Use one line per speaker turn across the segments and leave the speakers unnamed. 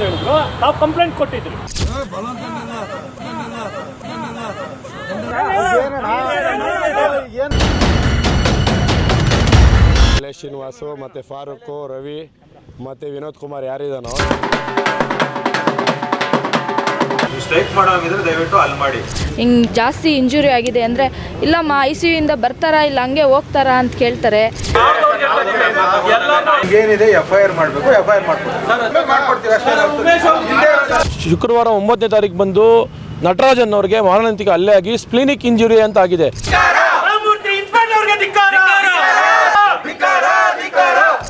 ಅಂತ ಹೇಳಿದ್ರು. ನಾವು ಕಂಪ್ಲೇಂಟ್ ಕೊಟ್ಟಿದ್ರಿ.
ಶ್ರೀನಿವಾಸು ಮತ್ತು ಫಾರೂಕ್ ರವಿ ಮತ್ತು ವಿನೋದ್ ಕುಮಾರ್ ಯಾರಿದಾನೋ?
ಸ್ಟ್ರೈಕ್ ಮಾಡೋಂಗಿದ್ರೆ ದಯವಿಟ್ಟು ಅಲ್ಲಿ ಮಾಡಿ.
ಹಿಂಗೆ ಜಾಸ್ತಿ ಇಂಜುರಿ ಆಗಿದೆ ಅಂದರೆ ಇಲ್ಲಮ್ಮ ಐ ಸಿ ಯಿಂದ ಬರ್ತಾರಾ ಇಲ್ಲ ಹಂಗೆ ಹೋಗ್ತಾರಾ ಅಂತ ಕೇಳ್ತಾರೆ.
ಏನಿದೆ ಎಫ್ ಐ ಆರ್ ಮಾಡಬೇಕು ಎಫ್ ಐ ಆರ್ ಮಾಡ್ಕೊಡ್ತೀವಿ ಮಾಡ್ಕೊಡ್ತೀವಿ ಅಷ್ಟೇ ನಾವು.
ಶುಕ್ರವಾರ ಒಂಬತ್ತನೇ ತಾರೀಕು ಬಂದು ನಟರಾಜನ್ ಅವರಿಗೆ ಮಾರಣಾಂತಿಕ ಹಲ್ಲೆ ಆಗಿ ಸ್ಪ್ಲಿನಿಕ್ ಇಂಜುರಿ ಅಂತ ಆಗಿದೆ.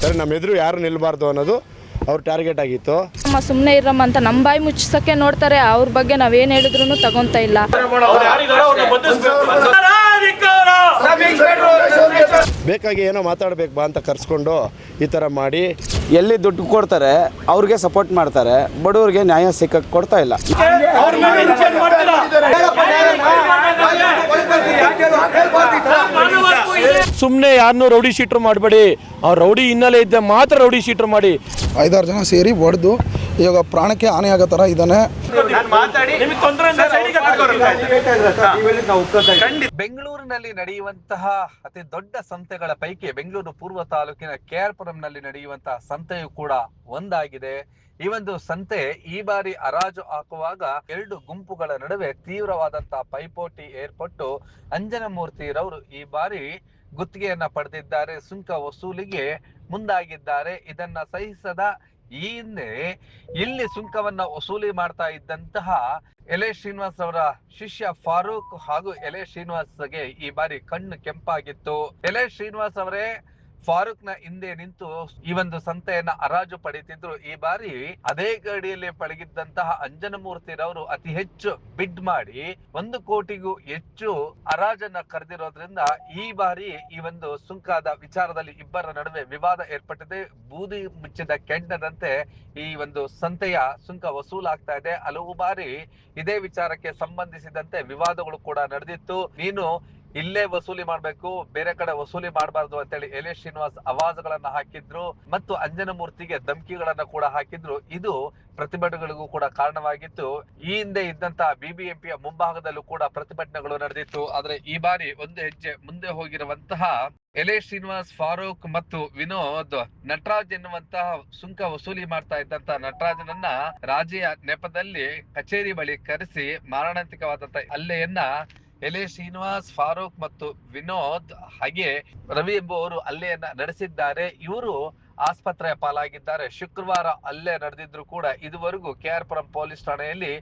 ಸರ್ ನಮ್ಮ ಎದುರು ಯಾರು ನಿಲ್ಲಬಾರ್ದು ಅನ್ನೋದು ಅವ್ರ ಟಾರ್ಗೆಟ್ ಆಗಿತ್ತು.
ನಮ್ಮ ಸುಮ್ಮನೆ ಇರಮ್ಮ ಅಂತ ನಮ್ಮ ಬಾಯಿ ಮುಚ್ಚಿಸಕ್ಕೆ ನೋಡ್ತಾರೆ ಅವ್ರ ಬಗ್ಗೆ ನಾವೇನು ಹೇಳಿದ್ರು ತಗೊಂತ ಇಲ್ಲ.
ಬೇಕಾಗಿ ಏನೋ ಮಾತಾಡ್ಬೇಕು ಬಾ ಅಂತ ಕರ್ಸ್ಕೊಂಡು ಈ ಥರ ಮಾಡಿ.
ಎಲ್ಲಿ ದುಡ್ಡು ಕೊಡ್ತಾರೆ ಅವ್ರಿಗೆ ಸಪೋರ್ಟ್ ಮಾಡ್ತಾರೆ ಬಡವ್ರಿಗೆ ನ್ಯಾಯ ಸಿಕ್ಕಕ್ಕೆ ಕೊಡ್ತಾ ಇಲ್ಲ.
ಸುಮ್ಮನೆ ಯಾರನ್ನೂ ರೌಡಿ ಶೀಟ್ರ್ ಮಾಡಬೇಡಿ. ಆ ರೌಡಿ ಹಿನ್ನೆಲೆ ಇದ್ದೆ ಮಾತ್ರ ರೌಡಿ ಶೀಟ್ರ್ ಮಾಡಿ.
ಐದಾರು ಜನ ಸೇರಿ ಹೊಡೆದು ಇವಾಗ ಪ್ರಾಣಕ್ಕೆ ಹಾನಿ ಆಗೋ ಥರ ಇದ್ದಾನೆ
ಬೆಂಗಳೂರಿನಲ್ಲಿ ನಡೆಯುವಂತಹ ಅತಿ ದೊಡ್ಡ ಸಂತೆಗಳ ಪೈಕಿ ಬೆಂಗಳೂರು ಪೂರ್ವ ತಾಲೂಕಿನ ಕೆಆರ್ಪುರಂನಲ್ಲಿ ನಡೆಯುವಂತಹ ಸಂತೆಯು ಕೂಡ ಒಂದಾಗಿದೆ. ಈ ಒಂದು ಸಂತೆ ಈ ಬಾರಿ ಹರಾಜು ಹಾಕುವಾಗ ಎರಡು ಗುಂಪುಗಳ ನಡುವೆ ತೀವ್ರವಾದಂತಹ ಪೈಪೋಟಿ ಏರ್ಪಟ್ಟು ಅಂಜನಮೂರ್ತಿರವರು ಈ ಬಾರಿ ಗುತ್ತಿಗೆಯನ್ನ ಪಡೆದಿದ್ದಾರೆ, ಸುಂಕ ವಸೂಲಿಗೆ ಮುಂದಾಗಿದ್ದಾರೆ. ಇದನ್ನ ಸಹಿಸದ ಈ ಹಿಂದೆ ಇಲ್ಲಿ ಸುಂಕವನ್ನ ವಸೂಲಿ ಮಾಡ್ತಾ ಇದ್ದಂತಹ ಎಲೆ ಶ್ರೀನಿವಾಸ್ ಅವರ ಶಿಷ್ಯ ಫಾರೂಕ್ ಹಾಗೂ ಎಲೆ ಶ್ರೀನಿವಾಸ್ಗೆ ಈ ಬಾರಿ ಕಣ್ಣು ಕೆಂಪಾಗಿತ್ತು. ಎಲೆ ಶ್ರೀನಿವಾಸ್ ಅವರೇ ಫಾರೂಕ್ನ ಹಿಂದೆ ನಿಂತು ಈ ಒಂದು ಸಂತೆಯನ್ನ ಹರಾಜು ಪಡೆಯುತ್ತಿದ್ರು ಈ ಬಾರಿ ಅದೇ ಗಡಿಯಲ್ಲಿ ಪಳಗಿದ್ದಂತಹ ಅಂಜನಮೂರ್ತಿರವರು ಅತಿ ಹೆಚ್ಚು ಬಿಡ್ ಮಾಡಿ ಒಂದು ಕೋಟಿಗೂ ಹೆಚ್ಚು ಹರಾಜನ್ನ ಕರೆದಿರೋದ್ರಿಂದ ಈ ಬಾರಿ ಈ ಒಂದು ಸುಂಕದ ವಿಚಾರದಲ್ಲಿ ಇಬ್ಬರ ನಡುವೆ ವಿವಾದ ಏರ್ಪಟ್ಟಿದೆ. ಬೂದಿ ಮುಚ್ಚಿದ ಕೆಂಡದಂತೆ ಈ ಒಂದು ಸಂತೆಯ ಸುಂಕ ವಸೂಲಾಗ್ತಾ ಇದೆ. ಹಲವು ಬಾರಿ ಇದೇ ವಿಚಾರಕ್ಕೆ ಸಂಬಂಧಿಸಿದಂತೆ ವಿವಾದಗಳು ಕೂಡ ನಡೆದಿತ್ತು. ನೀನು ಇಲ್ಲೇ ವಸೂಲಿ ಮಾಡ್ಬೇಕು, ಬೇರೆ ಕಡೆ ವಸೂಲಿ ಮಾಡಬಾರ್ದು ಅಂತೇಳಿ ಎಲೆ ಶ್ರೀನಿವಾಸ್ ಅವಾಜ್ಗಳನ್ನ ಹಾಕಿದ್ರು ಮತ್ತು ಅಂಜನಮೂರ್ತಿಗೆ ಧಮಕಿಗಳನ್ನ ಕೂಡ ಹಾಕಿದ್ರು. ಇದು ಪ್ರತಿಭಟನೆಗಳಿಗೂ ಕೂಡ ಕಾರಣವಾಗಿತ್ತು. ಈ ಹಿಂದೆ ಇದ್ದಂತಹ ಬಿಬಿಎಂಪಿಯ ಮುಂಭಾಗದಲ್ಲೂ ಕೂಡ ಪ್ರತಿಭಟನೆಗಳು ನಡೆದಿತ್ತು. ಆದ್ರೆ ಈ ಬಾರಿ ಒಂದು ಹೆಜ್ಜೆ ಮುಂದೆ ಹೋಗಿರುವಂತಹ ಎಲೆ ಶ್ರೀನಿವಾಸ್ ಫಾರೂಕ್ ಮತ್ತು ವಿನೋದ್ ನಟರಾಜ್ ಎನ್ನುವಂತಹ ಸುಂಕ ವಸೂಲಿ ಮಾಡ್ತಾ ಇದ್ದಂತಹ ನಟರಾಜನನ್ನ ರಾಜೆಯ ನೆಪದಲ್ಲಿ ಕಚೇರಿ ಬಳಿ ಕರೆಸಿ ಮಾರಣಾಂತಿಕವಾದಂತ ಹಲ್ಲೆಯನ್ನ ಎಲೆ ಶ್ರೀನಿವಾಸ್, ಫಾರೂಕ್ ಮತ್ತು ವಿನೋದ್, ಹಾಗೆ ರವಿ ಎಂಬುವರು ಹಲ್ಲೆಯನ್ನ ನಡೆಸಿದ್ದಾರೆ. ಇವರು ಆಸ್ಪತ್ರೆಯ ಪಾಲಾಗಿದ್ದಾರೆ. ಶುಕ್ರವಾರ ಅಲ್ಲೇ ನಡೆದಿದ್ರು ಕೂಡ ಇದುವರೆಗೂ ಕೆ ಆರ್ ಪುರಂ ಪೊಲೀಸ್ ಠಾಣೆಯಲ್ಲಿ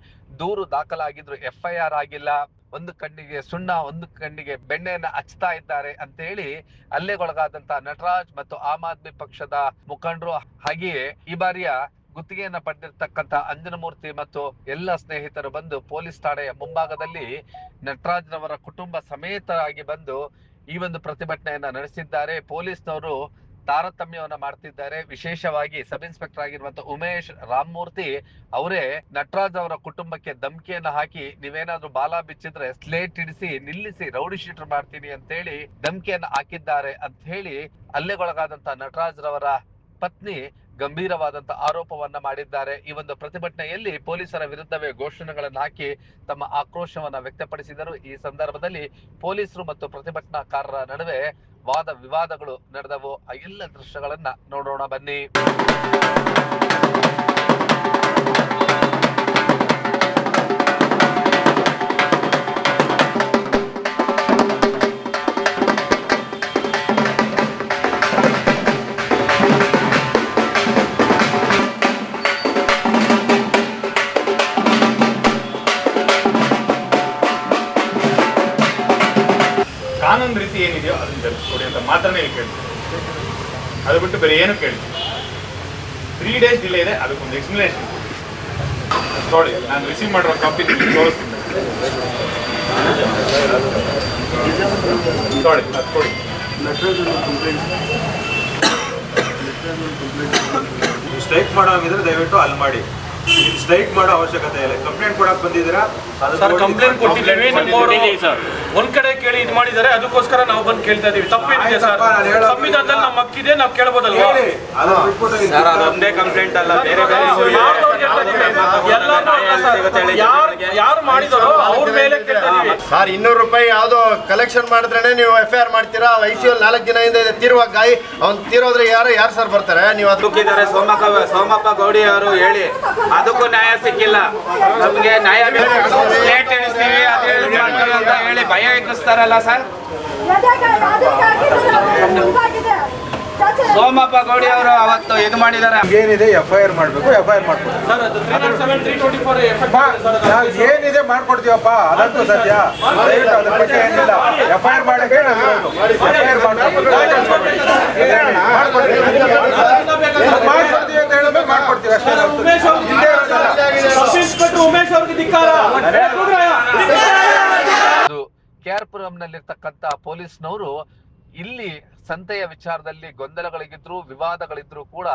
ದೂರು ದಾಖಲಾಗಿದ್ರು ಎಫ್ಐಆರ್ ಆಗಿಲ್ಲ. ಒಂದು ಕಣ್ಣಿಗೆ ಸುಣ್ಣ, ಒಂದು ಕಣ್ಣಿಗೆ ಬೆಣ್ಣೆಯನ್ನ ಹಚ್ತಾ ಇದ್ದಾರೆ ಅಂತ ಹೇಳಿ ಹಲ್ಲೆಗೊಳಗಾದಂತ ನಟರಾಜ್ ಮತ್ತು ಆಮ್ ಆದ್ಮಿ ಪಕ್ಷದ ಮುಖಂಡರು. ಹಾಗೆಯೇ ಈ ಬಾರಿಯ ಗುತ್ತಿಗೆಯನ್ನ ಪಡೆದಿರ್ತಕ್ಕಂತ ಅಂಜನಮೂರ್ತಿ ಮತ್ತು ಎಲ್ಲ ಸ್ನೇಹಿತರು ಬಂದು ಪೊಲೀಸ್ ಠಾಣೆಯ ಮುಂಭಾಗದಲ್ಲಿ ನಟರಾಜ್ನವರ ಕುಟುಂಬ ಸಮೇತರಾಗಿ ಬಂದು ಈ ಒಂದು ಪ್ರತಿಭಟನೆಯನ್ನ ನಡೆಸಿದ್ದಾರೆ. ಪೊಲೀಸ್ನವರು ತಾರತಮ್ಯವನ್ನ ಮಾಡ್ತಿದ್ದಾರೆ. ವಿಶೇಷವಾಗಿ ಸಬ್ ಇನ್ಸ್ಪೆಕ್ಟರ್ ಆಗಿರುವಂತ ಉಮೇಶ್ ರಾಮಮೂರ್ತಿ ಅವರೇ ನಟರಾಜ್ ಅವರ ಕುಟುಂಬಕ್ಕೆ ಧಮಕಿಯನ್ನ ಹಾಕಿ ನೀವೇನಾದ್ರೂ ಬಾಲ ಬಿಚ್ಚಿದ್ರೆ ಸ್ಲೇಟ್ ಹಿಡಿಸಿ ನಿಲ್ಲಿಸಿ ರೌಡಿ ಶೀಟರ್ ಮಾಡ್ತೀನಿ ಅಂತ ಹೇಳಿ ಧಮಕಿಯನ್ನ ಹಾಕಿದ್ದಾರೆ ಅಂತ ಹೇಳಿ ಹಲ್ಲೆಗೊಳಗಾದಂತ ನಟರಾಜ್ ರವರ ಪತ್ನಿ ಗಂಭೀರವಾದಂತ ಆರೋಪವನ್ನ ಮಾಡಿದ್ದಾರೆ. ಈ ಒಂದು ಪ್ರತಿಭಟನೆಯಲ್ಲಿ ಪೊಲೀಸರ ವಿರುದ್ಧವೇ ಘೋಷಣೆಗಳನ್ನು ಹಾಕಿ ತಮ್ಮ ಆಕ್ರೋಶವನ್ನ ವ್ಯಕ್ತಪಡಿಸಿದರು. ಈ ಸಂದರ್ಭದಲ್ಲಿ ಪೊಲೀಸರು ಮತ್ತು ಪ್ರತಿಭಟನಾಕಾರರ ನಡುವೆ ವಾದ ವಿವಾದಗಳು ನಡೆದವು. ಎಲ್ಲ ದೃಶ್ಯಗಳನ್ನ ನೋಡೋಣ ಬನ್ನಿ.
ಅದು ಬಿಟ್ಟು ಬೇರೆ ಏನು ಕೇಳಿ. ತ್ರೀ ಡೇಸ್ ಡಿಲೇ ಇದೆ, ಅದಕ್ಕೊಂದು ಎಕ್ಸ್ಪ್ಲನೇಷನ್ ನೋಡಿ ನಾನು ರಿಸೀವ್ ಮಾಡಿರೋ ಕಾಪಿ ತೋರಿಸ್ತೀನಿ. ನೋಡಿ ಅದು ಕೊಡಿ.
ಸ್ಟ್ರೈಕ್ ಮಾಡೋಂಗಿದ್ರೆ ದಯವಿಟ್ಟು ಅಲ್ಲಿ ಮಾಡಿ. ಸ್ಟ್ರೈಕ್ ಮಾಡೋ ಅವಶ್ಯಕತೆ ಇಲ್ಲ. ಕಂಪ್ಲೇಂಟ್ ಕೊಡಕ್ ಬಂದಿದ್ದೀರಾ?
ಸರ್ ಕಂಪ್ಲೇಂಟ್ ಕೊಟ್ಟಿದ್ದೀವಿ. ನಮ್ಮವರು
ಸರ್.
ಒಂದ್ ಕಡೆ ಕೇಳಿ ಇದು ಮಾಡಿದ್ದಾರೆ ಅದಕ್ಕೋಸ್ಕರ ನಾವು ಬಂದು ಕೇಳ್ತಾ ಇದೀವಿ. ತಪ್ಪೇನಿದೆ ಸರ್. ಸಂವಿಧಾನದಲ್ಲಿ ನಮ್ಮ ಹಕ್ಕಿದೆ ನಾವು ಕೇಳ್ಬೋದಲ್ವಾ?
ಒಂದೇ ಅದನ್ನ ಬಿಟ್ಬಿಟ್ಟು
ಕಂಪ್ಲೇಂಟ್ ಅಲ್ಲ. ಬೇರೆ ಬೇರೆ ಸರ್ ಯಾರು ಯಾರು ಮಾಡಿದಾರೋ ಅವ್ರ ಮೇಲೆ ಕೇಳ್ತಾ
ಸರ್ ಇನ್ನೂರು ರೂಪಾಯಿ ಯಾವುದೋ ಕಲೆಕ್ಷನ್ ಮಾಡಿದ್ರೆ ನೀವು ಎಫ್ ಐ ಆರ್ ಮಾಡ್ತೀರಾ? ಐ ಸಿ ಎಲ್ ನಾಲ್ಕು ದಿನದಿಂದ ಇದೆ. ತೀರುವ ಗಾಯಿ ಅವ್ನು ತೀರೋದ್ರೆ ಯಾರು ಯಾರು ಸರ್ ಬರ್ತಾರೆ? ನೀವು
ಅದಕ್ಕಿದ್ದಾರೆ ಸೋಮಪ್ಪ ಸೋಮಪ್ಪ ಗೌಡಿ ಅವರು ಹೇಳಿ ಅದಕ್ಕೂ ನ್ಯಾಯ ಸಿಕ್ಕಿಲ್ಲ. ನಮಗೆ ನ್ಯಾಯ ಬೇಕು. ಲೇಟ್ ಎಣಿಸ್ತೀವಿ ಅಂತ ಹೇಳಿ ಅಂತ ಹೇಳಿ ಭಯ ಎಕ್ಕಿಸ್ತಾರಲ್ಲ ಸರ್? ಸೋಮಪ್ಪ ಗೌಡಿ ಅವರು ಅವತ್ತು ಇದು ಮಾಡಿದ್ದಾರೆ.
ಏನಿದೆ ಎಫ್ ಐ ಆರ್ ಮಾಡಬೇಕು ಎಫ್ ಐ ಆರ್ ನಾವ್ ಏನಿದೆ ಮಾಡ್ಕೊಡ್ತೀವಪ್ಪ ಅದಂತೂ ಸತ್ಯ. ದಯವಿಟ್ಟು ಅದ್ರ ಬಗ್ಗೆ ಏನಿಲ್ಲ. ಎಫ್ ಐ ಆರ್ ಮಾಡಕ್ಕೆ. ಮಾಡ್ಕೊಡ್ತೀವಿ ಅಂತ ಹೇಳಬೇಕು ಮಾಡ್ಕೊಡ್ತೀವಿ ಅಷ್ಟೇ.
ಉಮೇಶ್ ಅವ್ರಿಗೆ ಧಿಕ್ಕಾರ.
ಅದು ಕೆಆರ್ಪುರಂನಲ್ಲಿರ್ತಕ್ಕಂತ ಪೊಲೀಸ್ನವರು ಇಲ್ಲಿ ಸಂತೆಯ ವಿಚಾರದಲ್ಲಿ ಗೊಂದಲಗಳಿಗಿದ್ರು ವಿವಾದಗಳಿದ್ರು ಕೂಡ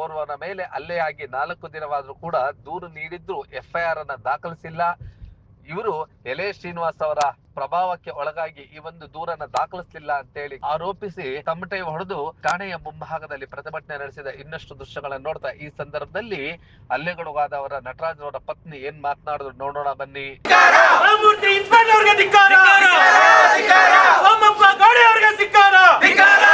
ಓರ್ವನ ಮೇಲೆ ಅಲ್ಲೇ ಆಗಿ ನಾಲ್ಕು ದಿನವಾದ್ರೂ ಕೂಡ ದೂರು ನೀಡಿದ್ರು ಎಫ್ಐಆರ್ ಅನ್ನ ದಾಖಲಿಸಿಲ್ಲ. ಇವರು ಎಲೆ ಶ್ರೀನಿವಾಸ್ ಅವರ ಪ್ರಭಾವಕ್ಕೆ ಒಳಗಾಗಿ ಈ ಒಂದು ದೂರನ್ನ ದಾಖಲಿಸಲಿಲ್ಲ ಅಂತೇಳಿ ಆರೋಪಿಸಿ ತಮಟೆ ಹೊಡೆದು ಠಾಣೆಯ ಮುಂಭಾಗದಲ್ಲಿ ಪ್ರತಿಭಟನೆ ನಡೆಸಿದ ಇನ್ನಷ್ಟು ದೃಶ್ಯಗಳನ್ನ ನೋಡ್ತಾ ಈ ಸಂದರ್ಭದಲ್ಲಿ ಹಲ್ಲೆಗೊಳಗಾದವರ ನಟರಾಜ್ ಅವರ ಪತ್ನಿ ಏನ್ ಮಾತನಾಡಿದ್ರು ನೋಡೋಣ ಬನ್ನಿ.
ರಾಮಮೂರ್ತಿ ಇನ್ಸ್ಪೆಕ್ಟರ್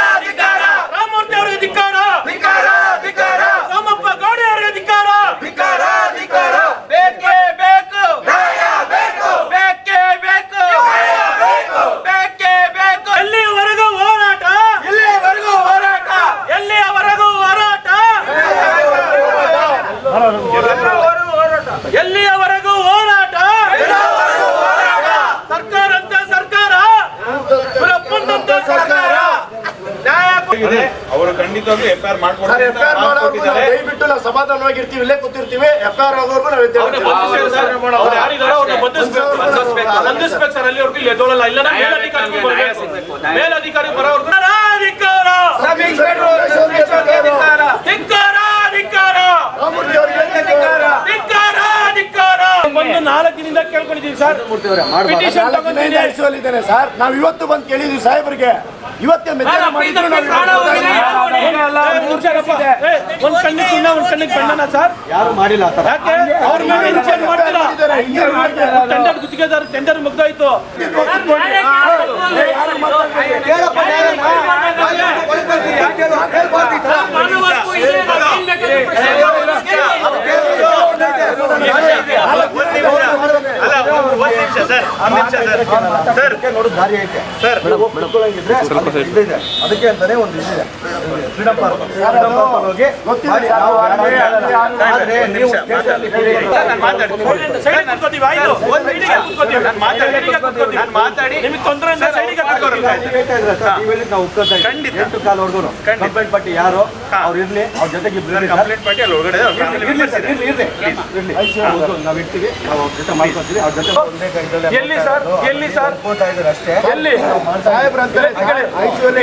ಅವ್ರಿಗೆ ಧಿಕ್ಕಾರ ಸೋಮಪ್ಪ ಗಾಡಿ ಅವ್ರಿಗೆ ಧಿಕ್ಕಾರ ರಾಮಮೂರ್ತಿ ಅವ್ರಿಗೆ ಧಿಕ್ಕಾರ ಸೋಮಪ್ಪ ಗಾಡಿ ಅವ್ರಿಗೆ ಧಿಕ್ಕಾರ
ಬೇಕೇ ಬೇಕು ಬೇಕೇ ಬೇಕು ಬೇಕೇ ಬೇಕು
ಎಲ್ಲಿವರೆಗೂ ಹೋರಾಟ
ಇಲ್ಲಿವರೆಗೂ ಹೋರಾಟ
ಎಲ್ಲಿಯವರೆಗೂ ಹೋರಾಟ ಎಲ್ಲಿಯವರೆಗೂ ಹೋರಾಟ ಸರ್ಕಾರ ಅಂತ ಸರ್ಕಾರ ಇವರಪ್ಪಂದಂತ ಸರ್ಕಾರ ನ್ಯಾಯ
ಇದೆ ಅವರು ಖಂಡಿತವಾಗ್ಲೂ ಎಫ್ ಐ ಆರ್
ದಯವಿಟ್ಟು ನಾವು ಸಮಾಧಾನವಾಗಿರ್ತೀವಿ ಇಲ್ಲೇ ಕೂತಿರ್ತೀವಿ. ಎಫ್ ಆರ್ ಆಗೋರ್ಗು ನಾವು
ಮೇಲಧಿಕಾರಿ! ಒಂದು ನಾಲ್ಕಿನಿಂದ ಕೇಳ್ಕೊಂಡಿದ್ದೀವಿ ಸರ್. ಪಿಟಿಷನ್ ತಗೊಂಡಿದ್ದೀನಿ
ಸರ್. ನಾವು ಇವತ್ತು ಬಂದು ಕೇಳಿದೀವಿ ಸಾಹೇಬರಿಗೆ. ಇವತ್ತೇ ಮೆಚ್ಚುಗೆ ಮಾಡಿದ್ರು ನಾವು
ಒಂದ್ ಕಣ್ಣಿಗೆ ಸುಣ್ಣ ಒಂದ್ ಕಣ್ಣಿಗೆ ಬಣ್ಣನ ಸರ್?
ಯಾರು ಮಾಡಿಲ್ಲ.
ಯಾಕೆ? ಅವ್ರ ಮೇಲೆ ಇನ್ಸೈಡ್ ಮಾಡ್ತೀರಾ? ಟೆಂಡರ್ ಗುತ್ತಿಗೆದಾರ ಟೆಂಡರ್ ಮುಗ್ದೋಯ್ತು.
ಸರ್. ಅಲ್ಲಿ ಇದಿದೆ. ಅದಕ್ಕೆ ಅಂತಾನೆ ಒಂದು ಇದಿದೆ ಪಾರ್ಕ್ ಪಾರ್ಕ್ ಹೋಗಿ ಮಾಡಿ, ನಾವು. ಆದ್ರೆ ನೀವು ಕೂರಿ.
ನಿಮಗೆ ತೊಂದರೆ ಸೈಡಿಗೆ
ನೀವು ಹೇಳ್ತಾ ಇದ್ರ ಸರ್, ನೀವು ನಾವು ಇದ್ದೀವಿ. ಎಂಟು. ಕಂಪ್ಲೇಂಟ್ ಪಟ್ಟಿ ಯಾರು ಅವ್ರು ಇರ್ಲಿ ಅವ್ರ ಜೊತೆಗೆ ಇಬ್ರು ಇರ್ಲಿ ಸರ್.
ಕಂಪ್ಲೇಂಟ್ ಮಾಡಿ ಅಲ್ಲಿ ಒಳಗಡೆ ಅವ್ರ
ಇರ್ಲಿ ಸರ್, ಇರ್ಲಿ, ಇರ್ಲಿ. ಇರ್ಲಿ. ಹೌದು, ನಾವು ಇರ್ತೀವಿ ನಾವು ಅವ್ರ ಜೊತೆ ಮಾಡ್ಕೊತೀವಿ ಅವ್ರ ಜೊತೆ ಒಂದೇ
ಎಲ್ಲಿ ಸರ್? ಎಲ್ಲಿ ಸರ್?
ಇದ್ದಾರೆ ಅಷ್ಟೇ
ಎಲ್ಲಿ
ಸಾಹೇಬ್ರು ಅಂತಾರೆ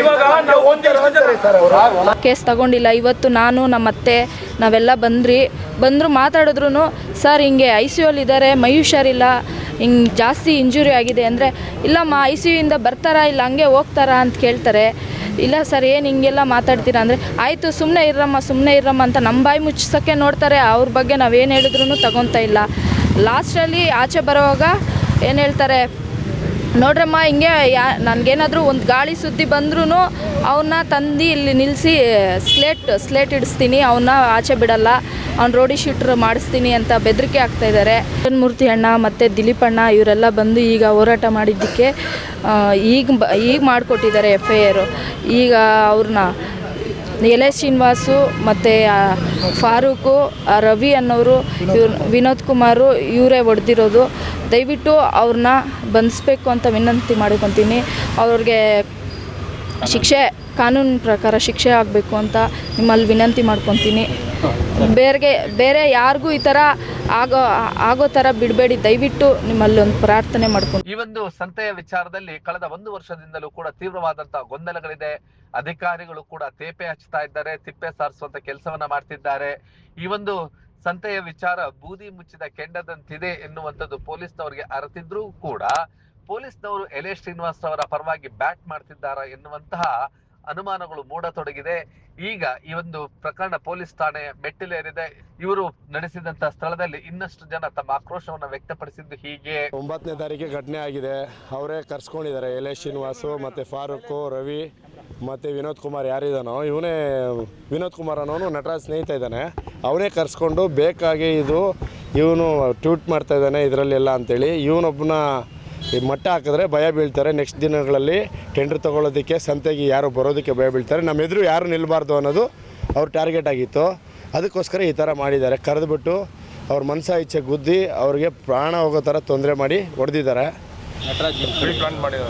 ಇವಾಗ ನಾವು ಒಂದಿಷ್ಟು ಜನ
ಸರ್ ಅವರು
ಕೇಸ್ ತಗೊಂಡಿಲ್ಲ. ಇವತ್ತು ನಾನು, ನಮ್ಮ ಅತ್ತೆ, ನಾವೆಲ್ಲ ಬಂದ್ರಿ. ಬಂದರು ಮಾತಾಡಿದ್ರು ಸರ್, ಹಿಂಗೆ ಐ ಸಿ ಯುಲ್ಲಿ ಇದ್ದಾರೆ ಮೈ ಹುಷಾರಿಲ್ಲ ಹಿಂಗೆ ಜಾಸ್ತಿ ಇಂಜುರಿ ಆಗಿದೆ ಅಂದರೆ, ಇಲ್ಲಮ್ಮ, ಐ ಸಿ ಯುಯಿಂದ ಬರ್ತಾರಾ ಇಲ್ಲ ಹಂಗೆ ಹೋಗ್ತಾರಾ ಅಂತ ಕೇಳ್ತಾರೆ. ಇಲ್ಲ ಸರ್, ಏನು ಹಿಂಗೆಲ್ಲ ಮಾತಾಡ್ತೀರಾ ಅಂದರೆ, ಆಯಿತು ಸುಮ್ಮನೆ ಇರಮ್ಮ ಸುಮ್ಮನೆ ಇರಮ್ಮ ಅಂತ ನಮ್ಮ ಬಾಯಿ ಮುಚ್ಚಿಸೋಕ್ಕೆ ನೋಡ್ತಾರೆ. ಅವ್ರ ಬಗ್ಗೆ ನಾವೇನು ಹೇಳಿದ್ರು ತಗೊತಾ ಇಲ್ಲ. ಲಾಸ್ಟಲ್ಲಿ ಆಚೆ ಬರೋವಾಗ ಏನು ಹೇಳ್ತಾರೆ ನೋಡ್ರಮ್ಮ, ಹಿಂಗೆ ಯಾ, ನನಗೇನಾದರೂ ಒಂದು ಗಾಳಿ ಸುದ್ದಿ ಬಂದ್ರೂ ಅವನ್ನ ತಂದು ಇಲ್ಲಿ ನಿಲ್ಲಿಸಿ ಸ್ಲೇಟ್ ಸ್ಲೇಟ್ ಇಡಿಸ್ತೀನಿ ಅವನ್ನ ಆಚೆ ಬಿಡಲ್ಲ, ಅವ್ನ ರೋಡಿ ಶೀಟ್ರ್ ಮಾಡಿಸ್ತೀನಿ ಅಂತ ಬೆದರಿಕೆ ಆಗ್ತಾ ಇದ್ದಾರೆ ಮೂರ್ತಿ ಅಣ್ಣ ಮತ್ತು ದಿಲೀಪ್ ಅಣ್ಣ ಇವರೆಲ್ಲ ಬಂದು ಈಗ ಹೋರಾಟ ಮಾಡಿದ್ದಕ್ಕೆ ಈಗ ಈಗ ಮಾಡಿಕೊಟ್ಟಿದ್ದಾರೆ ಎಫ್ ಐ ಆರು ಈಗ ಅವ್ರನ್ನ ಎಲೆ ಶ್ರೀನಿವಾಸು ಮತ್ತು ಫಾರೂಕು ರವಿ ಅನ್ನೋರು, ಇವ್ರು ವಿನೋದ್ ಕುಮಾರು, ಇವರೇ ಹೊಡೆದಿರೋದು ದಯವಿಟ್ಟು ಅವ್ರನ್ನ ಬಂಧಿಸ್ಬೇಕು ಅಂತ ವಿನಂತಿ ಮಾಡ್ಕೊತೀನಿ. ಅವ್ರಿಗೆ ಶಿಕ್ಷೆ, ಕಾನೂನು ಪ್ರಕಾರ ಶಿಕ್ಷೆ ಆಗಬೇಕು ಅಂತ ನಿಮ್ಮಲ್ಲಿ ವಿನಂತಿ ಮಾಡ್ಕೊತೀನಿ. ಬೇರೆಗೆ ಬೇರೆ ಯಾರಿಗೂ ಈ ಥರ ಆಗೋ ಆಗೋ ಥರ ಬಿಡಬೇಡಿ. ದಯವಿಟ್ಟು ನಿಮ್ಮಲ್ಲಿ ಒಂದು ಪ್ರಾರ್ಥನೆ ಮಾಡ್ಕೊಂಡು.
ಈ ಒಂದು ಸಂತೆಯ ವಿಚಾರದಲ್ಲಿ ಕಳೆದ ಒಂದು ವರ್ಷದಿಂದಲೂ ಕೂಡ ತೀವ್ರವಾದಂತಹ ಗೊಂದಲಗಳಿದೆ. ಅಧಿಕಾರಿಗಳು ಕೂಡ ತೇಪೆ ಹಚ್ತಾ ಇದ್ದಾರೆ ತಿಪ್ಪೆ ಸಾರಿಸುವಂತ ಕೆಲಸವನ್ನ ಮಾಡ್ತಿದ್ದಾರೆ. ಈ ಒಂದು ಸಂತೆಯ ವಿಚಾರ ಬೂದಿ ಮುಚ್ಚಿದ ಕೆಂಡದಂತಿದೆ ಎನ್ನುವಂಥದ್ದು ಪೊಲೀಸ್ನವರಿಗೆ ಅರತಿದ್ರೂ ಕೂಡ ಪೊಲೀಸ್ನವರು ಎಲೆ ಶ್ರೀನಿವಾಸ್ ಅವರ ಪರವಾಗಿ ಬ್ಯಾಟ್ ಮಾಡ್ತಿದ್ದಾರಾ ಎನ್ನುವಂತಹ ಅನುಮಾನಗಳು ಮೂಡತೊಡಗಿದೆ. ಈಗ ಈ ಒಂದು ಪ್ರಕರಣ ಪೊಲೀಸ್ ಠಾಣೆ ಮೆಟ್ಟಿಲೇರಿದೆ. ಇವರು ನಡೆಸಿದಂತ ಸ್ಥಳದಲ್ಲಿ ಇನ್ನಷ್ಟು ಜನ ತಮ್ಮ ಆಕ್ರೋಶವನ್ನು ವ್ಯಕ್ತಪಡಿಸಿದ್ದು ಹೀಗೆ.
ಒಂಬತ್ತನೇ ತಾರೀಕಿಗೆ ಘಟನೆ ಆಗಿದೆ. ಅವರೇ ಕರ್ಸ್ಕೊಂಡಿದ್ದಾರೆ. ಎಲೆ ಶ್ರೀನಿವಾಸು ಮತ್ತೆ ಫಾರೂಕ್, ರವಿ ಮತ್ತೆ ವಿನೋದ್ ಕುಮಾರ್ ಯಾರಿದಾನೋ? ಇವನೇ ವಿನೋದ್ ಕುಮಾರ್ ಅನ್ನೋನು ನಟರಾಜ್ ಸ್ನೇಹಿತ ಇದ್ದಾನೆ. ಅವನೇ ಕರ್ಸ್ಕೊಂಡು ಬೇಕಾಗಿ ಇದು ಇವನು ಟ್ವೀಟ್ ಮಾಡ್ತಾ ಇದ್ದಾನೆ, ಇದರಲ್ಲೆಲ್ಲ ಅಂತೇಳಿ. ಇವನೊಬ್ಬನ ಈ ಮಟ್ಟ ಹಾಕಿದ್ರೆ ಭಯ ಬೀಳ್ತಾರೆ. ನೆಕ್ಸ್ಟ್ ದಿನಗಳಲ್ಲಿ ಟೆಂಡರ್ ತೊಗೊಳೋದಕ್ಕೆ ಸಂತೆಗೆ ಯಾರು ಬರೋದಕ್ಕೆ ಭಯ ಬೀಳ್ತಾರೆ. ನಮ್ಮ ಎದುರು ಯಾರು ನಿಲ್ಲಬಾರ್ದು ಅನ್ನೋದು ಅವ್ರ ಟಾರ್ಗೆಟ್ ಆಗಿತ್ತು. ಅದಕ್ಕೋಸ್ಕರ ಈ ಥರ ಮಾಡಿದ್ದಾರೆ. ಕರೆದುಬಿಟ್ಟು ಅವ್ರ ಮನಸ ಇಚ್ಛೆ ಗುದ್ದಿ ಅವ್ರಿಗೆ ಪ್ರಾಣ ಹೋಗೋ ಥರ ತೊಂದರೆ ಮಾಡಿ ಹೊಡೆದಿದ್ದಾರೆ.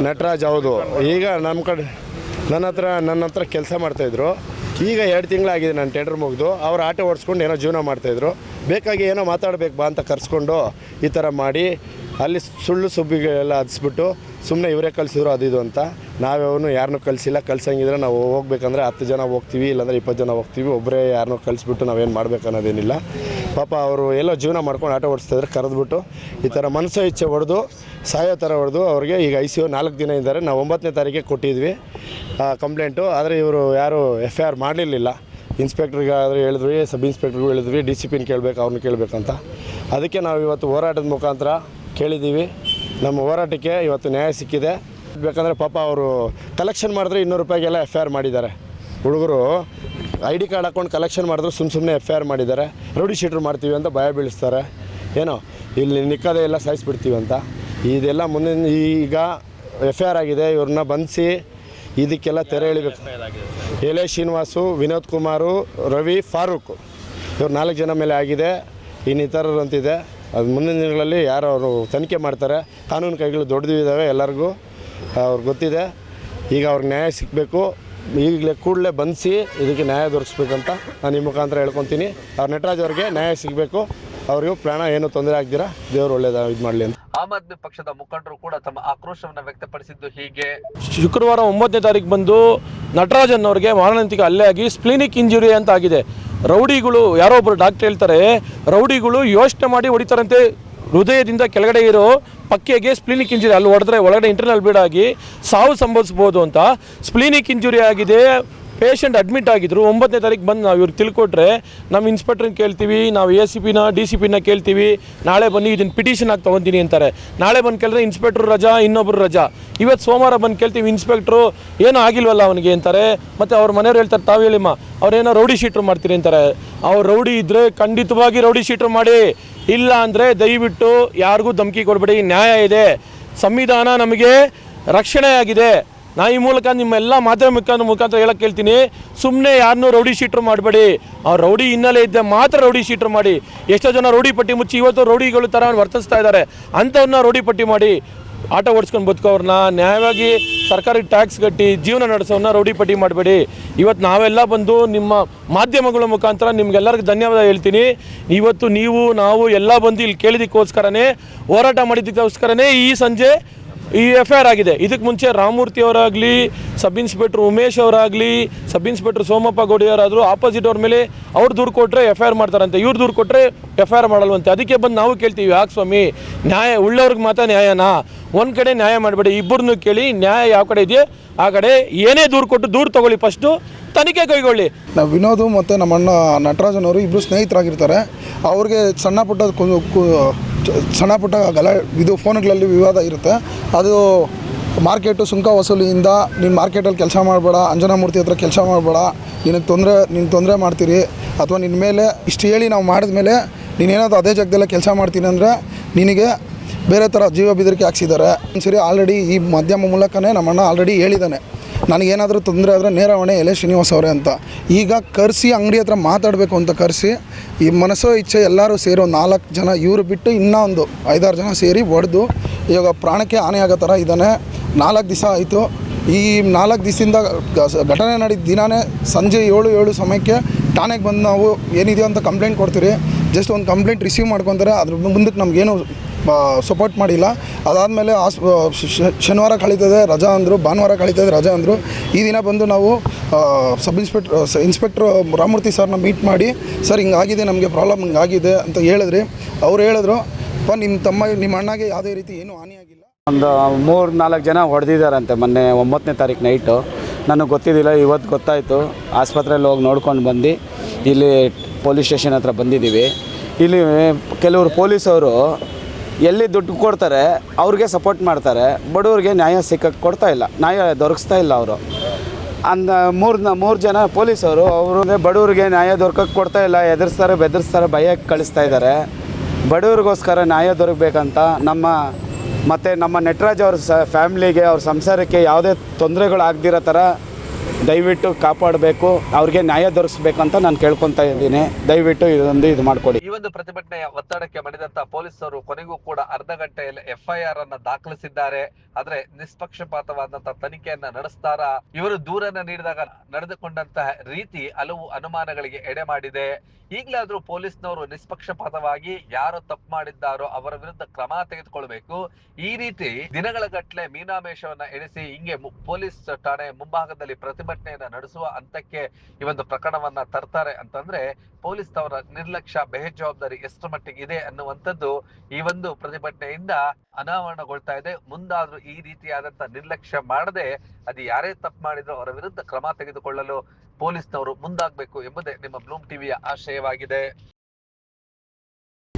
ನಟರಾಜ್ ಹೌದು. ಈಗ ನಮ್ಮ ಕಡೆ ನನ್ನ ಹತ್ರ ನನ್ನ ಹತ್ರ ಕೆಲಸ ಮಾಡ್ತಾಯಿದ್ರು ಈಗ ಎರಡು ತಿಂಗಳಾಗಿದೆ ನಾನು ಟೆಂಡರ್ ಮುಗಿದು. ಅವ್ರು ಆಟೋ ಓಡಿಸ್ಕೊಂಡು ಏನೋ ಜೀವನ ಮಾಡ್ತಾಯಿದ್ರು ಬೇಕಾಗಿ ಏನೋ ಮಾತಾಡಬೇಕು ಬಾ ಅಂತ ಕರೆಸ್ಕೊಂಡು ಈ ಥರ ಮಾಡಿ ಅಲ್ಲಿ ಸುಳ್ಳು ಸುಬ್ಬಿಗಳೆಲ್ಲ ಹದಿಸ್ಬಿಟ್ಟು ಸುಮ್ಮನೆ ಇವರೇ ಕಳಿಸಿದ್ರು ಅದು ಇದು ಅಂತ. ನಾವ್ಯಾವನು ಯಾರನ್ನೂ ಕಲಿಸಿಲ್ಲ ಕಲ್ಸಂಗಿದ್ರೆ ನಾವು ಹೋಗ್ಬೇಕಂದ್ರೆ ಹತ್ತು ಜನ ಹೋಗ್ತೀವಿ, ಇಲ್ಲಾಂದರೆ ಇಪ್ಪತ್ತು ಜನ ಹೋಗ್ತೀವಿ ಒಬ್ಬರೇ ಯಾರನ್ನೂ ಕಲಿಸ್ಬಿಟ್ಟು ನಾವೇನು ಮಾಡ್ಬೇಕು ಅನ್ನೋದೇನಿಲ್ಲ ಪಾಪ ಅವರು ಎಲ್ಲೋ ಜೀವನ ಮಾಡ್ಕೊಂಡು ಆಟೋ ಓಡಿಸ್ತಿದ್ರೆ ಕರೆದ್ಬಿಟ್ಟು ಈ ಥರ ಮನಸ್ಸು ಇಚ್ಛೆ ಹೊಡೆದು, ಸಾಯೋ ಥರ ಹೊಡೆದು ಅವ್ರಿಗೆ ಈಗ ಐ ಸಿ ಯು ನಾಲ್ಕು ದಿನ ಇದ್ದಾರೆ. ನಾವು ಒಂಬತ್ತನೇ ತಾರೀಕಿಗೆ ಕೊಟ್ಟಿದ್ವಿ ಕಂಪ್ಲೇಂಟು. ಆದರೆ ಇವರು ಯಾರು ಎಫ್ ಐ ಆರ್ ಮಾಡಲಿಲ್ಲ ಇನ್ಸ್ಪೆಕ್ಟ್ರಿಗಾದರೂ ಹೇಳಿದ್ವಿ, ಸಬ್ ಇನ್ಸ್ಪೆಕ್ಟ್ರಿಗೂ ಹೇಳಿದ್ವಿ, ಡಿ ಸಿ ಪಿನ ಕೇಳಬೇಕು ಅವ್ರನ್ನ ಕೇಳಬೇಕಂತ ಅದಕ್ಕೆ ನಾವು ಇವತ್ತು ಹೋರಾಟದ ಮುಖಾಂತರ ಕೇಳಿದ್ದೀವಿ. ನಮ್ಮ ಹೋರಾಟಕ್ಕೆ ಇವತ್ತು ನ್ಯಾಯ ಸಿಕ್ಕಿದೆ. ಬೇಕಂದರೆ ಪಾಪ ಅವರು ಕಲೆಕ್ಷನ್ ಮಾಡಿದ್ರೆ ಇನ್ನೂರು ರೂಪಾಯಿಗೆಲ್ಲ ಎಫ್ ಐ ಆರ್ ಮಾಡಿದ್ದಾರೆ. ಹುಡುಗರು ಐ ಡಿ ಕಾರ್ಡ್ ಹಾಕ್ಕೊಂಡು ಕಲೆಕ್ಷನ್ ಮಾಡಿದ್ರು ಸುಮ್ಮ ಸುಮ್ಮನೆ ಎಫ್ ಐ ಆರ್ ಮಾಡಿದ್ದಾರೆ. ರೌಡಿ ಶೀಟ್ರ್ ಮಾಡ್ತೀವಿ ಅಂತ ಭಯ ಬೀಳಿಸ್ತಾರೆ. ಏನೋ, ಇಲ್ಲಿ ನಿಕ್ಕದೇ ಎಲ್ಲ ಸಾಯಿಸ್ಬಿಡ್ತೀವಿ ಅಂತ. ಇದೆಲ್ಲ ಮುಂದಿನ ಈಗ ಎಫ್ ಐ ಆರ್ ಆಗಿದೆ. ಇವ್ರನ್ನ ಬಂಧಿಸಿ ಇದಕ್ಕೆಲ್ಲ ತೆರೆ ಎಳಿಬೇಕು. ಎಲೆ ಶ್ರೀನಿವಾಸು, ವಿನೋದ್ ಕುಮಾರು, ರವಿ, ಫಾರೂಕ್. ಇವ್ರು ನಾಲ್ಕು ಜನ ಮೇಲೆ ಆಗಿದೆ. ಇನ್ನಿತರರು ಅಂತಿದೆ ಅದು ಮುಂದಿನ ದಿನಗಳಲ್ಲಿ ಯಾರು ಅವರು ತನಿಖೆ ಮಾಡ್ತಾರೆ ಕಾನೂನು ಕೈಗಳು ದೊಡ್ಡದು ಇದ್ದಾವೆ ಎಲ್ಲರಿಗೂ ಅವ್ರಿಗೆ ಗೊತ್ತಿದೆ. ಈಗ ಅವ್ರಿಗೆ ನ್ಯಾಯ ಸಿಗಬೇಕು. ಈಗಲೇ ಕೂಡಲೇ ಬಂಧಿಸಿ ಇದಕ್ಕೆ ನ್ಯಾಯ ದೊರಕಿಸ್ಬೇಕಂತ ನಾನು ಈ ಮುಖಾಂತರ ಹೇಳ್ಕೊತೀನಿ. ಅವ್ರ ನಟರಾಜ್ ಅವ್ರಿಗೆ ನ್ಯಾಯ ಸಿಗಬೇಕು. ಅವರಿಗೂ ಪ್ರಾಣ ಏನು ತೊಂದರೆ ಆಗ್ದಿರಾ ದೇವ್ರು ಒಳ್ಳೇದ ಇದು ಮಾಡಲಿ ಅಂತ.
ಆಮ್ ಆದ್ಮಿ ಪಕ್ಷದ ಮುಖಂಡರು ಕೂಡ ತಮ್ಮ ಆಕ್ರೋಶವನ್ನು ವ್ಯಕ್ತಪಡಿಸಿದ್ದು ಹೀಗೆ.
ಶುಕ್ರವಾರ ಒಂಬತ್ತನೇ ತಾರೀಕು ಬಂದು ನಟರಾಜನ್ ಅವರಿಗೆ ಮಾರಣಾಂತಿಕ ಹಲ್ಲೆ ಆಗಿ ಸ್ಪ್ಲೀನಿಕ್ ಇಂಜುರಿ ಅಂತ ಆಗಿದೆ. ರೌಡಿಗಳು, ಯಾರೋ ಒಬ್ಬರು ಡಾಕ್ಟರ್ ಹೇಳ್ತಾರೆ, ರೌಡಿಗಳು ಯೋಚನೆ ಮಾಡಿ ಹೊಡಿತಾರಂತೆ. ಹೃದಯದಿಂದ ಕೆಳಗಡೆ ಇರೋ ಪಕ್ಕೆಗೆ ಸ್ಪ್ಲೀನಿಕ್ ಇಂಜುರಿ ಅಲ್ಲಿ ಹೊಡೆದ್ರೆ ಒಳಗಡೆ ಇಂಟರ್ನಲ್ ಬೀಡಾಗಿ ಸಾವು ಸಂಭವಿಸ್ಬೋದು ಅಂತ. ಸ್ಪ್ಲೀನಿಕ್ ಇಂಜುರಿ ಆಗಿದೆ ಪೇಷಂಟ್ ಅಡ್ಮಿಟ್ ಆಗಿದ್ರು, ಒಂಬತ್ತನೇ ತಾರೀಕು ಬಂದು ನಾವು ಇವ್ರಿಗೆ ತಿಳ್ಕೊಟ್ರೆ ನಮ್ಮ ಇನ್ಸ್ಪೆಕ್ಟ್ರನ್ನ ಕೇಳ್ತೀವಿ, ನಾವು ಎ ಸಿ ಪಿನ, ಡಿ ಸಿ ಪಿನ ಕೇಳ್ತೀವಿ, ನಾಳೆ ಬನ್ನಿ ಇದನ್ನು ಪಿಟಿಷನ್ ಆಗಿ ತೊಗೊತೀನಿ ಅಂತಾರೆ. ನಾಳೆ ಬಂದು ಕೇಳಿದ್ರೆ ಇನ್ಸ್ಪೆಕ್ಟ್ರು ರಜಾ, ಇನ್ನೊಬ್ರು ರಜಾ. ಇವತ್ತು ಸೋಮವಾರ ಬಂದು ಕೇಳ್ತೀವಿ, ಇನ್ಸ್ಪೆಕ್ಟ್ರು ಏನೂ ಆಗಿಲ್ವಲ್ಲ ಅವನಿಗೆ ಅಂತಾರೆ. ಮತ್ತು ಅವ್ರ ಮನೆಯವ್ರು ಹೇಳ್ತಾರೆ, ತಾವು ಹೇಳಿಮ್ಮ ಅವ್ರೇನೋ ರೌಡಿ ಶೀಟ್ರು ಮಾಡ್ತೀರಿ ಅಂತಾರೆ. ಅವ್ರು ರೌಡಿ ಇದ್ದರೆ ಖಂಡಿತವಾಗಿ ರೌಡಿ ಶೀಟ್ರು ಮಾಡಿ. ಇಲ್ಲ ಅಂದರೆ ದಯವಿಟ್ಟು ಯಾರಿಗೂ ಧಮಕಿ ಕೊಡಬೇಡಿ, ನ್ಯಾಯ ಇದೆ. ಸಂವಿಧಾನ ನಮಗೆ ರಕ್ಷಣೆ ನಾ ಈ ಮೂಲಕ ನಿಮ್ಮೆಲ್ಲ ಮಾಧ್ಯಮ ಮುಖಾಂತರ ಹೇಳಕ್ಕೆ ಕೇಳ್ತೀನಿ. ಸುಮ್ಮನೆ ಯಾರನ್ನೂ ರೌಡಿ ಶೀಟ್ರ್ ಮಾಡಬೇಡಿ. ಆ ರೌಡಿ ಹಿನ್ನೆಲೆ ಇದ್ದೆ ಮಾತ್ರ ರೌಡಿ ಶೀಟ್ರ್ ಮಾಡಿ. ಎಷ್ಟೋ ಜನ ರೌಡಿ ಪಟ್ಟಿ ಮುಚ್ಚಿ ಇವತ್ತು ರೌಡಿಗಳು ಥರ ವರ್ತಿಸ್ತಾ ಇದ್ದಾರೆ. ಅಂಥವ್ರನ್ನ ರೌಡಿ ಪಟ್ಟಿ ಮಾಡಿ ಆಟೋ ಓಡಿಸ್ಕೊಂಡು ಬದುಕೋರ್ನ ನ್ಯಾಯವಾಗಿ ಸರ್ಕಾರಿ ಟ್ಯಾಕ್ಸ್ ಕಟ್ಟಿ ಜೀವನ ನಡೆಸೋನ್ನ ರೌಡಿ ಪಟ್ಟಿ ಮಾಡಬೇಡಿ. ಇವತ್ತು ನಾವೆಲ್ಲ ಬಂದು ನಿಮ್ಮ ಮಾಧ್ಯಮಗಳ ಮುಖಾಂತರ ನಿಮ್ಗೆಲ್ಲರಿಗೂ ಧನ್ಯವಾದ ಹೇಳ್ತೀನಿ. ಇವತ್ತು ನೀವು, ನಾವು ಎಲ್ಲ ಬಂದು ಇಲ್ಲಿ ಕೇಳಿದ್ದಕ್ಕೋಸ್ಕರನೇ, ಹೋರಾಟ ಮಾಡಿದ್ದಕ್ಕೋಸ್ಕರನೇ ಈ ಸಂಜೆ ಈ ಎಫ್ ಐ ಆರ್ ಆಗಿದೆ. ಇದಕ್ಕೆ ಮುಂಚೆ ರಾಮಮೂರ್ತಿ ಅವರಾಗಲಿ, ಸಬ್ ಇನ್ಸ್ಪೆಕ್ಟರ್ ಉಮೇಶ್ ಅವರಾಗಲಿ, ಸಬ್ ಇನ್ಸ್ಪೆಕ್ಟರ್ ಸೋಮಪ್ಪ ಗೌಡಿಯವರಾದರೂ ಆಪೋಸಿಟ್ ಅವ್ರ ಮೇಲೆ ಅವ್ರು ದೂರು ಕೊಟ್ಟರೆ ಎಫ್ ಐ ಆರ್ ಮಾಡ್ತಾರಂತೆ. ಇವ್ರು ದೂರು ಕೊಟ್ಟರೆ ಎಫ್ ಐ ಆರ್ ಮಾಡಲ್ವಂತೆ. ಅದಕ್ಕೆ ಬಂದು ನಾವು ಕೇಳ್ತೀವಿ. ಯಾಕೆ ಸ್ವಾಮಿ? ನ್ಯಾಯ, ಉಳ್ಳವ್ರಿಗೆ ಮಾತ್ರ ನ್ಯಾಯನಾ? ಒಂದು ಕಡೆ ನ್ಯಾಯ ಮಾಡಬೇಡಿ. ಇಬ್ಬರನ್ನೂ ಕೇಳಿ ನ್ಯಾಯ ಯಾವ ಕಡೆ ಇದೆಯೋ ಆ ಕಡೆ ಏನೇ ದೂರು ಕೊಟ್ಟು ದೂರು ತೊಗೊಳ್ಳಿ ಫಸ್ಟು. ತನಿಖೆ ಕೈಗೊಳ್ಳಿ.
ನಾವು ವಿನೋದ್ ಮತ್ತು ನಮ್ಮ ಅಣ್ಣ ನಟರಾಜನವರು ಇಬ್ಬರು ಸ್ನೇಹಿತರಾಗಿರ್ತಾರೆ. ಅವ್ರಿಗೆ ಸಣ್ಣ ಪುಟ್ಟ ಸಣ್ಣ ಪುಟ್ಟ ಗಲ ಇದು ಫೋನ್ಗಳಲ್ಲಿ ವಿವಾದ ಇರುತ್ತೆ. ಅದು ಮಾರ್ಕೆಟು ಸುಂಕ ವಸೂಲಿಯಿಂದ ನೀನು ಮಾರ್ಕೆಟಲ್ಲಿ ಕೆಲಸ ಮಾಡಬೇಡ, ಅಂಜನಾಮೂರ್ತಿ ಹತ್ರ ಕೆಲಸ ಮಾಡಬೇಡ, ನಿನಗೆ ತೊಂದರೆ ನಿನ್ನ ತೊಂದರೆ ಮಾಡ್ತೀರಿ, ಅಥವಾ ನಿನ್ನ ಮೇಲೆ ಇಷ್ಟು ಹೇಳಿ ನಾವು ಮಾಡಿದ ಮೇಲೆ ನೀನೇನಾದರೂ ಅದೇ ಜಾಗದಲ್ಲೇ ಕೆಲಸ ಮಾಡ್ತೀನಿ ಅಂದರೆ ನಿನಗೆ ಬೇರೆ ಥರ ಜೀವ ಬೆದರಿಕೆ ಹಾಕ್ಸಿದ್ದಾರೆ. ಒಂದು ಸರಿ ಆಲ್ರೆಡಿ ಈ ಮಾಧ್ಯಮ ಮೂಲಕನೇ ನಮ್ಮಣ್ಣ ಆಲ್ರೆಡಿ ಹೇಳಿದ್ದಾನೆ ನನಗೇನಾದರೂ ತೊಂದರೆ ಆದರೆ ನೇರವಣೆ ಎಲೆ ಶ್ರೀನಿವಾಸ ಅವರೇ ಅಂತ. ಈಗ ಕರೆಸಿ ಅಂಗಡಿ ಹತ್ರ ಮಾತಾಡಬೇಕು ಅಂತ ಕರೆಸಿ, ಈ ಮನಸ್ಸೋ ಇಚ್ಛೆ ಎಲ್ಲರೂ ಸೇರಿ ಒಂದು ನಾಲ್ಕು ಜನ ಇವರು ಬಿಟ್ಟು ಇನ್ನೊಂದು ಐದಾರು ಜನ ಸೇರಿ ಹೊಡೆದು ಇವಾಗ ಪ್ರಾಣಕ್ಕೆ ಹಾನಿಯಾಗೋ ಥರ ಇದ್ದಾನೆ ನಾಲ್ಕು ದಿವಸ ಆಯಿತು. ಈ ನಾಲ್ಕು ದಿವಸದಿಂದ ಘಟನೆ ನಡೆದ ದಿನಾನೇ ಸಂಜೆ ಏಳು ಏಳು ಸಮಯಕ್ಕೆ ಠಾಣೆಗೆ ಬಂದು ನಾವು ಏನಿದೆಯೋ ಅಂತ ಕಂಪ್ಲೇಂಟ್ ಕೊಡ್ತೀರಿ. ಜಸ್ಟ್ ಒಂದು ಕಂಪ್ಲೇಂಟ್ ರಿಸೀವ್ ಮಾಡ್ಕೊತಾರೆ. ಅದ್ರ ಮುಂದಕ್ಕೆ ನಮಗೇನು ಸಪೋರ್ಟ್ ಮಾಡಿಲ್ಲ. ಅದಾದಮೇಲೆ ಆಸ್ ಶನಿವಾರ ಕಳೀತದೆ, ರಜಾ ಅಂದರು, ಭಾನುವಾರ ಕಳೀತದೆ, ರಜಾ ಅಂದರು. ಈ ದಿನ ಬಂದು ನಾವು ಸಬ್ ಇನ್ಸ್ಪೆಕ್ಟ್ರ್ ಇನ್ಸ್ಪೆಕ್ಟರ್ ರಾಮಮೂರ್ತಿ ಸರ್ನ ಮೀಟ್ ಮಾಡಿ, ಸರ್, ಹಿಂಗಾಗಿದೆ, ನಮಗೆ ಪ್ರಾಬ್ಲಮ್ ಹಿಂಗಾಗಿದೆ ಅಂತ ಹೇಳಿದ್ರಿ. ಅವ್ರು ಹೇಳಿದ್ರು, ಅಪ್ಪ ನಿಮ್ಮ ತಮ್ಮ, ನಿಮ್ಮ ಅಣ್ಣಗೆ ಯಾವುದೇ ರೀತಿ ಏನೂ ಹಾನಿಯಾಗಿಲ್ಲ.
ಒಂದು ಮೂರು ನಾಲ್ಕು ಜನ ಹೊಡೆದಿದ್ದಾರಂತೆ ಮೊನ್ನೆ ಒಂಬತ್ತನೇ ತಾರೀಕು ನೈಟು
ನನಗೆ ಗೊತ್ತಿದ್ದಿಲ್ಲ, ಇವತ್ತು ಗೊತ್ತಾಯಿತು. ಆಸ್ಪತ್ರೆಯಲ್ಲಿ ಹೋಗಿ ನೋಡ್ಕೊಂಡು ಬಂದು, ಇಲ್ಲಿ ಪೊಲೀಸ್ ಸ್ಟೇಷನ್ ಹತ್ರ ಬಂದಿದ್ದೀವಿ. ಇಲ್ಲಿ ಕೆಲವರು ಪೊಲೀಸವರು ಎಲ್ಲಿ ದುಡ್ಡು ಕೊಡ್ತಾರೆ, ಅವ್ರಿಗೆ ಸಪೋರ್ಟ್ ಮಾಡ್ತಾರೆ, ಬಡವ್ರಿಗೆ ನ್ಯಾಯ ಸಿಕ್ಕಕ್ಕೆ ಕೊಡ್ತಾ ಇಲ್ಲ, ನ್ಯಾಯ ದೊರಕಿಸ್ತಾ ಇಲ್ಲ ಅವರು. ಅಂದ ಮೂರು ಮೂರು ಜನ ಪೊಲೀಸವರು ಅವರು ಬಡವ್ರಿಗೆ ನ್ಯಾಯ ದೊರಕಕ್ಕೆ ಕೊಡ್ತಾ ಇಲ್ಲ, ಎದುರಿಸ್ತಾರೆ, ಬೆದರಿಸ್ತಾರೆ, ಭಯಕ್ಕೆ ಕಳಿಸ್ತಾ ಇದ್ದಾರೆ ಬಡವ್ರಿಗೋಸ್ಕರ ನ್ಯಾಯ ದೊರಕಬೇಕಂತ ನಮ್ಮ, ಮತ್ತು ನಮ್ಮ ನಟರಾಜ್ ಅವ್ರ ಸ ಫ್ಯಾಮ್ಲಿಗೆ ಅವ್ರ ಸಂಸಾರಕ್ಕೆ ಯಾವುದೇ ತೊಂದರೆಗಳು ಆಗದಿರೋ ಥರ ದಯವಿಟ್ಟು ಕಾಪಾಡಬೇಕು, ಅವ್ರಿಗೆ ನ್ಯಾಯ ದೊರಕಿಸ್ಬೇಕಂತ ನಾನು ಕೇಳ್ಕೊಂತ ಇದ್ದೀನಿ. ದಯವಿಟ್ಟು ಇದೊಂದು ಇದು ಮಾಡಿಕೊಡಿ.
ಈ ಒಂದು ಪ್ರತಿಭಟನೆಯ ಒತ್ತಡಕ್ಕೆ ಮಣಿದಂತ ಪೊಲೀಸರು ಕೊನೆಗೂ ಕೂಡ ಅರ್ಧ ಗಂಟೆಯಲ್ಲಿ ಎಫ್ಐಆರ್ ಅನ್ನ ದಾಖಲಿಸಿದ್ದಾರೆ. ಆದ್ರೆ ನಿಷ್ಪಕ್ಷಪಾತವಾದಂತಹ ತನಿಖೆಯನ್ನ ನಡೆಸ್ತಾರ? ಇವರು ದೂರನ್ನ ನೀಡಿದಾಗ ನಡೆದುಕೊಂಡಂತಹ ರೀತಿ ಹಲವು ಅನುಮಾನಗಳಿಗೆ ಎಡೆ ಮಾಡಿದೆ. ಈಗಲಾದ್ರೂ ಪೊಲೀಸ್ನವರು ನಿಷ್ಪಕ್ಷಪಾತವಾಗಿ ಯಾರು ತಪ್ಪು ಮಾಡಿದ್ದಾರೋ ಅವರ ವಿರುದ್ಧ ಕ್ರಮ ತೆಗೆದುಕೊಳ್ಬೇಕು. ಈ ರೀತಿ ದಿನಗಳ ಗಟ್ಟಲೆ ಮೀನಾಮೇಶವನ್ನ ಎಣಿಸಿ ಹಿಂಗೆ ಪೊಲೀಸ್ ಠಾಣೆ ಮುಂಭಾಗದಲ್ಲಿ ಪ್ರತಿಭಟನೆಯನ್ನ ನಡೆಸುವ ಹಂತಕ್ಕೆ ಈ ಒಂದು ಪ್ರಕರಣವನ್ನ ತರ್ತಾರೆ ಅಂತಂದ್ರೆ ಪೊಲೀಸ್ ತವರ ನಿರ್ಲಕ್ಷ್ಯ, ಬೇಜವಾಬ್ದಾರಿ ಎಷ್ಟು ಮಟ್ಟಿಗೆ ಇದೆ ಅನ್ನುವಂಥದ್ದು ಈ ಒಂದು ಪ್ರತಿಭಟನೆಯಿಂದ ಅನಾವರಣಗೊಳ್ತಾ ಇದೆ. ಮುಂದಾದ್ರೂ ಈ ರೀತಿಯಾದಂತ ನಿರ್ಲಕ್ಷ್ಯ ಮಾಡದೆ ಅದು ಯಾರೇ ತಪ್ಪು ಮಾಡಿದ್ರು ಅವರ ವಿರುದ್ಧ ಕ್ರಮ ತೆಗೆದುಕೊಳ್ಳಲು ಪೊಲೀಸ್ನವರು ಮುಂದಾಗಬೇಕು ಎಂಬುದೇ ನಿಮ್ಮ ಬ್ಲೂಮ್ ಟಿವಿಯ ಆಶಯವಾಗಿದೆ.